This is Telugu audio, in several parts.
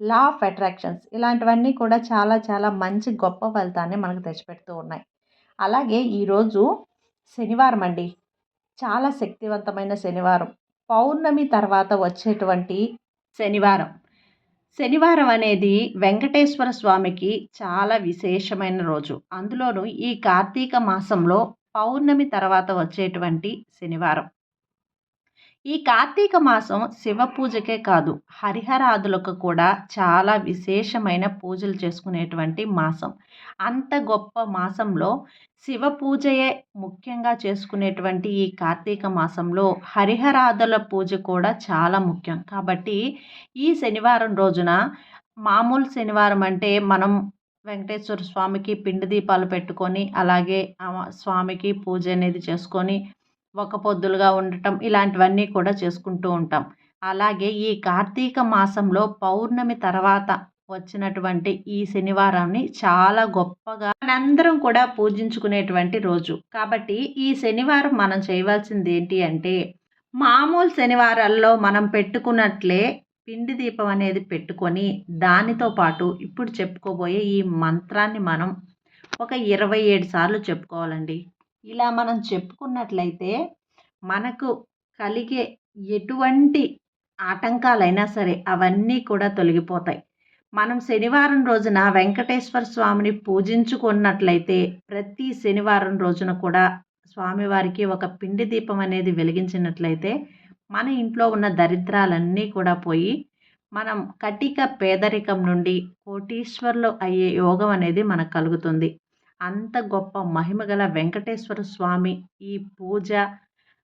లా ఆఫ్ అట్రాక్షన్స్ ఇలాంటివన్నీ కూడా చాలా చాలా మంచి గొప్ప ఫలితాన్ని మనకు తెచ్చిపెడుతూ ఉన్నాయి. అలాగే ఈరోజు శనివారం అండి. చాలా శక్తివంతమైన శనివారం. పౌర్ణమి తర్వాత వచ్చేటువంటి శనివారం. శనివారం అనేది వెంకటేశ్వర స్వామికి చాలా విశేషమైన రోజు. అందులోనూ ఈ కార్తీక మాసంలో పౌర్ణమి తర్వాత వచ్చేటువంటి శనివారం. ఈ కార్తీక మాసం శివ పూజకే కాదు హరిహరాదులకు కూడా చాలా విశేషమైన పూజలు చేసుకునేటువంటి మాసం. అంత గొప్ప మాసంలో శివ పూజయే ముఖ్యంగా చేసుకునేటువంటి ఈ కార్తీక మాసంలో హరిహరాదుల పూజ కూడా చాలా ముఖ్యం. కాబట్టి ఈ శనివారం రోజున మామూలు శనివారం అంటే మనం వెంకటేశ్వర స్వామికి పిండి దీపాలు పెట్టుకొని అలాగే స్వామికి పూజ అనేది చేసుకొని ఒక పొద్దులుగా ఉండటం ఇలాంటివన్నీ కూడా చేసుకుంటూ ఉంటాం. అలాగే ఈ కార్తీక మాసంలో పౌర్ణమి తర్వాత వచ్చినటువంటి ఈ శనివారాన్ని చాలా గొప్పగా మనందరం కూడా పూజించుకునేటువంటి రోజు. కాబట్టి ఈ శనివారం మనం చేయవలసింది ఏంటి అంటే మామూలు శనివారాల్లో మనం పెట్టుకున్నట్లే పిండి దీపం అనేది పెట్టుకొని దానితో పాటు ఇప్పుడు చెప్పుకోబోయే ఈ మంత్రాన్ని మనం ఒక ఇరవై ఏడు సార్లు చెప్పుకోవాలండి. ఇలా మనం చెప్పుకున్నట్లయితే మనకు కలిగే ఎటువంటి ఆటంకాలైనా సరే అవన్నీ కూడా తొలగిపోతాయి. మనం శనివారం రోజున వెంకటేశ్వర స్వామిని పూజించుకున్నట్లయితే ప్రతి శనివారం రోజున కూడా స్వామివారికి ఒక పిండి దీపం అనేది వెలిగించినట్లయితే మన ఇంట్లో ఉన్న దరిద్రాలన్నీ కూడా పోయి మనం కటిక పేదరికం నుండి కోటీశ్వర్లు అయ్యే యోగం అనేది మనకు కలుగుతుంది. అంత గొప్ప మహిమ గల వెంకటేశ్వర స్వామి ఈ పూజ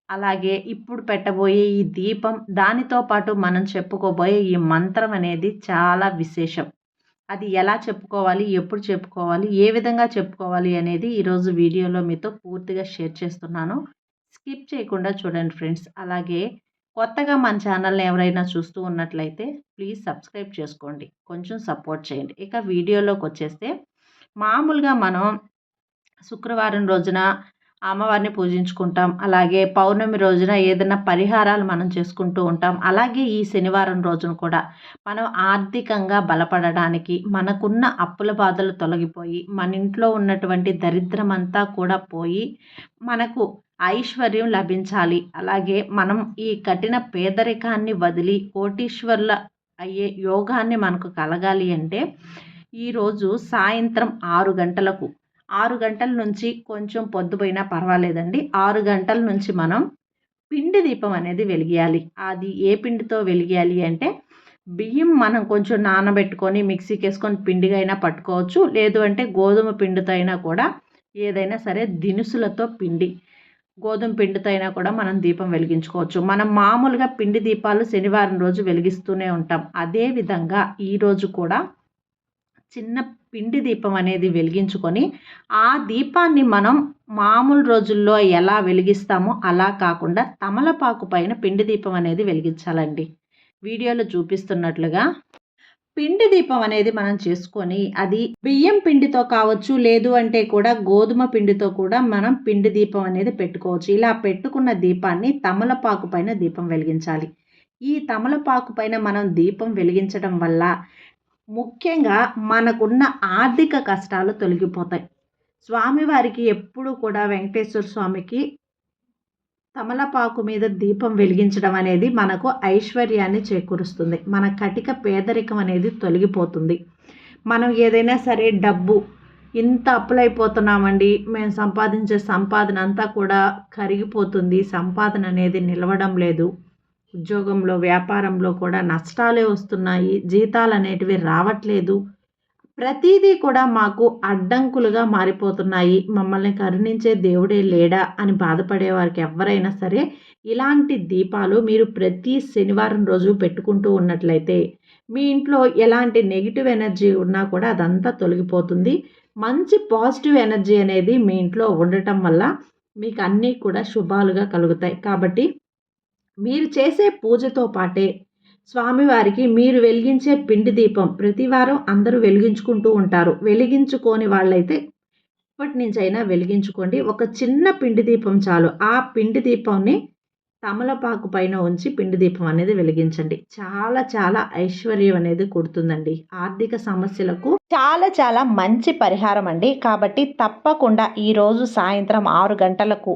అలాగే ఇప్పుడు పెట్టబోయే ఈ దీపం దానితో పాటు మనం చెప్పుకోబోయే ఈ మంత్రం అనేది చాలా విశేషం. అది ఎలా చెప్పుకోవాలి ఎప్పుడు చెప్పుకోవాలి ఏ విధంగా చెప్పుకోవాలి అనేది ఈరోజు వీడియోలో మీతో పూర్తిగా షేర్ చేస్తున్నాను. స్కిప్ చేయకుండా చూడండి ఫ్రెండ్స్. అలాగే కొత్తగా మన ఛానల్ని ఎవరైనా చూస్తూ ఉన్నట్లయితే ప్లీజ్ సబ్స్క్రైబ్ చేసుకోండి. కొంచెం సపోర్ట్ చేయండి. ఇక వీడియోలోకి వచ్చేస్తే మామూలుగా మనం శుక్రవారం రోజున అమ్మవారిని పూజించుకుంటాం. అలాగే పౌర్ణమి రోజున ఏదైనా పరిహారాలు మనం చేసుకుంటూ ఉంటాం. అలాగే ఈ శనివారం రోజున కూడా మనం ఆర్థికంగా బలపడడానికి మనకున్న అప్పుల బాధలు తొలగిపోయి మన ఇంట్లో ఉన్నటువంటి దరిద్రం అంతా కూడా పోయి మనకు ఐశ్వర్యం లభించాలి. అలాగే మనం ఈ కఠిన పేదరికాన్ని వదిలి కోటీశ్వర్ల అయ్యే యోగాన్ని మనకు కలగాలి అంటే ఈరోజు సాయంత్రం ఆరు గంటలకు. ఆరు గంటల నుంచి కొంచెం పొద్దుపోయినా పర్వాలేదండి. ఆరు గంటల నుంచి మనం పిండి దీపం అనేది వెలిగేయాలి. అది ఏ పిండితో వెలిగేయాలి అంటే బియ్యం మనం కొంచెం నానబెట్టుకొని మిక్సీకి వేసుకొని పిండిగా అయినా పట్టుకోవచ్చు. లేదు అంటే గోధుమ పిండితో అయినా కూడా ఏదైనా సరే దినుసులతో పిండి గోధుమ పిండితో అయినా కూడా మనం దీపం వెలిగించుకోవచ్చు. మనం మామూలుగా పిండి దీపాలు శనివారం రోజు వెలిగిస్తూనే ఉంటాం. అదేవిధంగా ఈరోజు కూడా చిన్న పిండి దీపం అనేది వెలిగించుకొని ఆ దీపాన్ని మనం మామూలు రోజుల్లో ఎలా వెలిగిస్తామో అలా కాకుండా తమలపాకు పైన పిండి దీపం అనేది వెలిగించాలండి. వీడియోలో చూపిస్తున్నట్లుగా పిండి దీపం అనేది మనం చేసుకొని అది బియ్యం పిండితో కావచ్చు లేదు అంటే కూడా గోధుమ పిండితో కూడా మనం పిండి దీపం అనేది పెట్టుకోవచ్చు. ఇలా పెట్టుకున్న దీపాన్ని తమలపాకు పైన దీపం వెలిగించాలి. ఈ తమలపాకు పైన మనం దీపం వెలిగించడం వల్ల ముఖ్యంగా మనకున్న ఆర్థిక కష్టాలు తొలగిపోతాయి. స్వామివారికి ఎప్పుడు కూడా వెంకటేశ్వర స్వామికి తమలపాకు మీద దీపం వెలిగించడం అనేది మనకు ఐశ్వర్యాన్ని చేకూరుస్తుంది. మన కటిక పేదరికం అనేది తొలగిపోతుంది. మనం ఏదైనా సరే డబ్బు ఇంత అప్పులైపోతున్నామండి మేము సంపాదించే సంపాదన అంతా కూడా కరిగిపోతుంది. సంపాదన అనేది నిలవడం లేదు. ఉద్యోగంలో వ్యాపారంలో కూడా నష్టాలే వస్తున్నాయి. జీతాలు అనేటివి రావట్లేదు. ప్రతిదీ కూడా మాకు అడ్డంకులుగా మారిపోతున్నాయి. మమ్మల్ని కరుణించే దేవుడే లేడా అని బాధపడే వారికి ఎవరైనా సరే ఇలాంటి దీపాలు మీరు ప్రతి శనివారం రోజు పెట్టుకుంటూ ఉన్నట్లయితే మీ ఇంట్లో ఎలాంటి నెగిటివ్ ఎనర్జీ ఉన్నా కూడా అదంతా తొలగిపోతుంది. మంచి పాజిటివ్ ఎనర్జీ అనేది మీ ఇంట్లో ఉండటం వల్ల మీకు అన్నీ కూడా శుభాలుగా కలుగుతాయి. కాబట్టి మీరు చేసే పూజతో పాటే స్వామివారికి మీరు వెలిగించే పిండి దీపం ప్రతివారం అందరూ వెలిగించుకుంటూ ఉంటారు. వెలిగించుకోని వాళ్ళైతే ఇప్పటి నుంచైనా వెలిగించుకోండి. ఒక చిన్న పిండి దీపం చాలు. ఆ పిండి దీపాన్ని తమలపాకు పైన ఉంచి పిండి దీపం అనేది వెలిగించండి. చాలా చాలా ఐశ్వర్యం అనేది కుడుతుందండి. ఆర్థిక సమస్యలకు చాలా చాలా మంచి పరిహారం అండి. కాబట్టి తప్పకుండా ఈరోజు సాయంత్రం ఆరు గంటలకు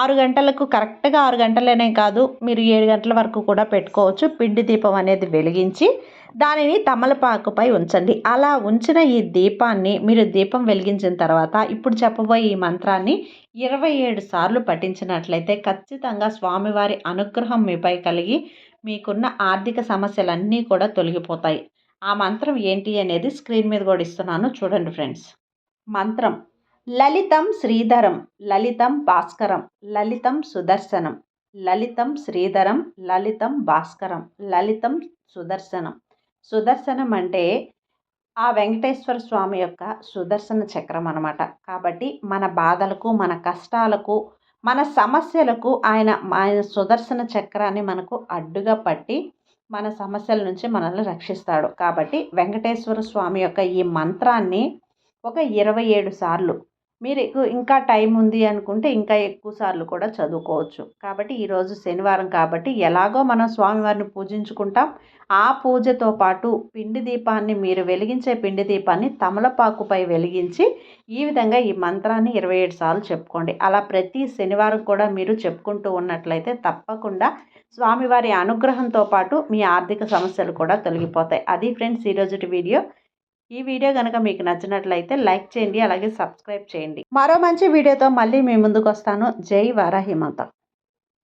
ఆరు గంటలకు కరెక్ట్గా ఆరు గంటలనే కాదు మీరు ఏడు గంటల వరకు కూడా పెట్టుకోవచ్చు. పిండి దీపం అనేది వెలిగించి దానిని తమలపాకుపై ఉంచండి. అలా ఉంచిన ఈ దీపాన్ని మీరు దీపం వెలిగించిన తర్వాత ఇప్పుడు చెప్పబోయే ఈ మంత్రాన్ని ఇరవై ఏడు సార్లు పఠించినట్లయితే ఖచ్చితంగా స్వామివారి అనుగ్రహం మీపై కలిగి మీకున్న ఆర్థిక సమస్యలన్నీ కూడా తొలగిపోతాయి. ఆ మంత్రం ఏంటి అనేది స్క్రీన్ మీద కూడా ఇస్తున్నాను. చూడండి ఫ్రెండ్స్. మంత్రం. లలితం శ్రీధరం లలితం భాస్కరం లలితం సుదర్శనం. లలితం శ్రీధరం లలితం భాస్కరం లలితం సుదర్శనం. సుదర్శనం అంటే ఆ వెంకటేశ్వర స్వామి యొక్క సుదర్శన చక్రం అనమాట కాబట్టి మన బాధలకు మన కష్టాలకు మన సమస్యలకు ఆయన ఆయన సుదర్శన చక్రాన్ని మనకు అడ్డుగా పట్టి మన సమస్యల నుంచి మనల్ని రక్షిస్తాడు. కాబట్టి వెంకటేశ్వర స్వామి యొక్క ఈ మంత్రాన్ని ఒక ఇరవై ఏడు సార్లు మీరు ఇంకా టైం ఉంది అనుకుంటే ఇంకా ఎక్కువ సార్లు కూడా చదువుకోవచ్చు. కాబట్టి ఈరోజు శనివారం కాబట్టి ఎలాగో మనం స్వామివారిని పూజించుకుంటాం. ఆ పూజతో పాటు పిండి దీపాన్ని మీరు వెలిగించే పిండి దీపాన్ని తమలపాకుపై వెలిగించి ఈ విధంగా ఈ మంత్రాన్ని ఇరవై ఏడు సార్లు చెప్పుకోండి. అలా ప్రతి శనివారం కూడా మీరు చెప్పుకుంటూ ఉన్నట్లయితే తప్పకుండా స్వామివారి అనుగ్రహంతో పాటు మీ ఆర్థిక సమస్యలు కూడా తొలగిపోతాయి. అది ఫ్రెండ్స్ ఈరోజు వీడియో. ఈ వీడియో కనుక మీకు నచ్చినట్లయితే లైక్ చేయండి అలాగే సబ్స్క్రైబ్ చేయండి. మరో మంచి వీడియోతో మళ్ళీ మీ ముందుకు వస్తాను జై వారాహిమాత.